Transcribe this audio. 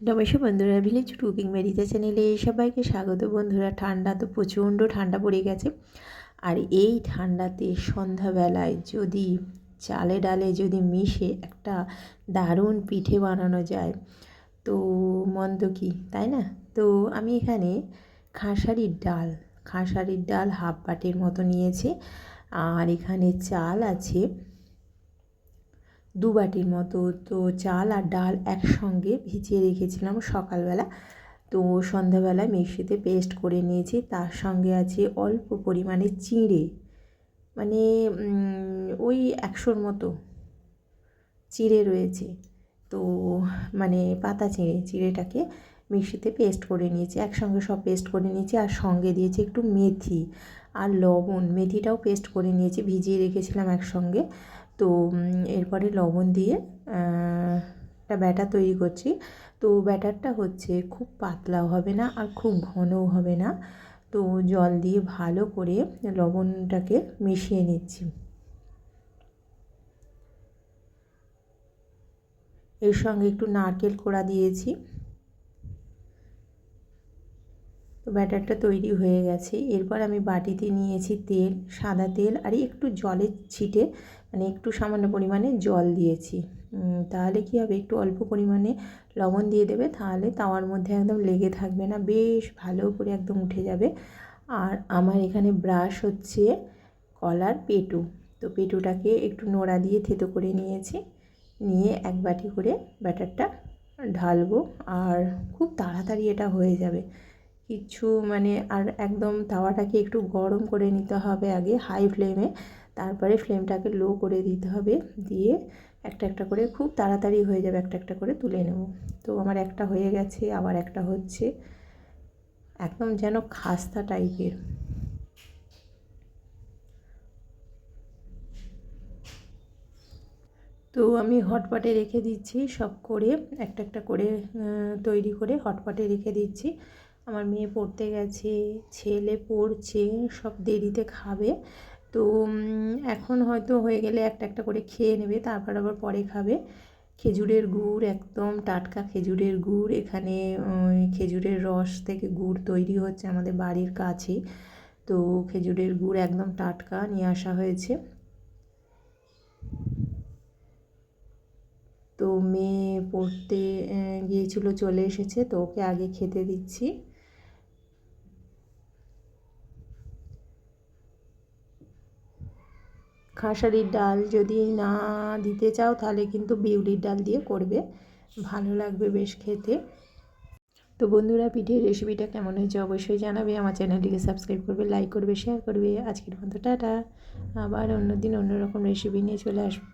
নমস্কার বন্ধুরা village cooking মেরিতে চ্যানেলে সবাইকে স্বাগত। বন্ধুরা, ঠান্ডা তো প্রচণ্ড ঠান্ডা পড়ে গেছে। আর এই ঠান্ডাতে সন্ধ্যাবেলায় যদি চালে ডালে যদি মিশে একটা দারুণ পিঠে বানানো যায়, তো মন্দ কি, তাই না? তো আমি এখানে খাঁসারির ডাল খাঁসারির ডাল হাফ বাটির মতো নিয়েছি। আর এখানে চাল আছে দু বাটির মতো, তো চাল আর ডাল একসঙ্গে ভিজিয়ে রেখেছিলাম সকালবেলা। তো সন্ধ্যাবেলা মিক্সিতে পেস্ট করে নিয়েছি, তার সঙ্গে আছে অল্প পরিমাণে চিঁড়ে মানে ওই একশোর মতো চিঁড়ে রয়েছে। তো মানে পাতা চিঁড়ে, চিঁড়েটাকে মিক্সিতে পেস্ট করে নিয়েছি, একসঙ্গে সব পেস্ট করে নিয়েছি, আর সঙ্গে দিয়েছি একটু মেথি আর লবণ। মেথিটাও পেস্ট করে নিয়েছি, ভিজিয়ে রেখেছিলাম একসঙ্গে। তো এরপরে লবণ দিয়ে একটা ব্যাটার তৈরি করছি। তো, ব্যাটারটা হচ্ছে খুব পাতলাও হবে না আর খুব ঘনও হবে না। তো, জল দিয়ে ভালো করে লবণটাকে মিশিয়ে নিচ্ছি। এর সঙ্গে একটু নারকেল কোড়া দিয়েছি। তো ব্যাটারটা তৈরি হয়ে গেছে। এরপর আমি বাটিতে নিয়েছি তেল, সাদা তেল আর একটু জলের ছিটে মানে একটু সামান্য পরিমাণে জল দিয়েছি। তাহলে কী হবে? একটু অল্প পরিমাণে লবণ দিয়ে দেবে, তাহলে তাওয়ার মধ্যে একদম লেগে থাকবে না, বেশ ভালো করে একদম উঠে যাবে। আর আমার এখানে ব্রাশ হচ্ছে কলার পেটু। তো পেটুটাকে একটু নোড়া দিয়ে থেতো করে নিয়েছি, নিয়ে এক বাটি করে ব্যাটারটা ঢালবো, আর খুব তাড়াতাড়ি এটা হয়ে যাবে। কিছু মানে আর একদম তাওয়াটাকে একটু গরম করে নিতে হবে আগে হাই ফ্লেমে। তারপরে ফ্লেমটাকে লো করে দিতে হবে। দিয়ে একটা একটা করে খুব তাড়াতাড়ি হয়ে যাবে একটা একটা করে তুলে নেব। তো আমার একটা হয়ে গেছে, আবার একটা হচ্ছে। একদম যেন খাস্তা টাইপের। তো আমি হটপটে রেখে দিচ্ছি সব করে, একটা একটা করে তৈরি করে হটপটে রেখে দিচ্ছি। আমার মেয়ে পড়তে গেছে, ছেলে পড়ছে, সব দেরিতে খাবে। তো এখন হয়তো হয়ে গেলে একটা একটা করে খেয়ে নেবে, তারপর আবার পরে খাবে। খেজুরের গুড়, একদম টাটকা খেজুরের গুড়। এখানে খেজুরের রস থেকে গুড় তৈরি হচ্ছে আমাদের বাড়ির কাছে। তো, খেজুরের গুড় একদম টাটকা নিয়ে আসা হয়েছে। তো, মেয়ে পড়তে গিয়েছিল, চলে এসেছে। তো, ওকে আগে খেতে দিচ্ছি। খাসারির ডাল যদি না দিতে চাও, তাহলে কিন্তু বিউলির ডাল দিয়ে করবে। ভালো লাগবে বেশ খেতে। তো বন্ধুরা, পিঠের রেসিপিটা কেমন হয়েছে অবশ্যই জানাবে। আমার চ্যানেলটিকে সাবস্ক্রাইব করবে, লাইক করবে শেয়ার করবে। আজকের মতো টাটা। আবার অন্যদিন অন্যরকম রেসিপি নিয়ে চলে আসব।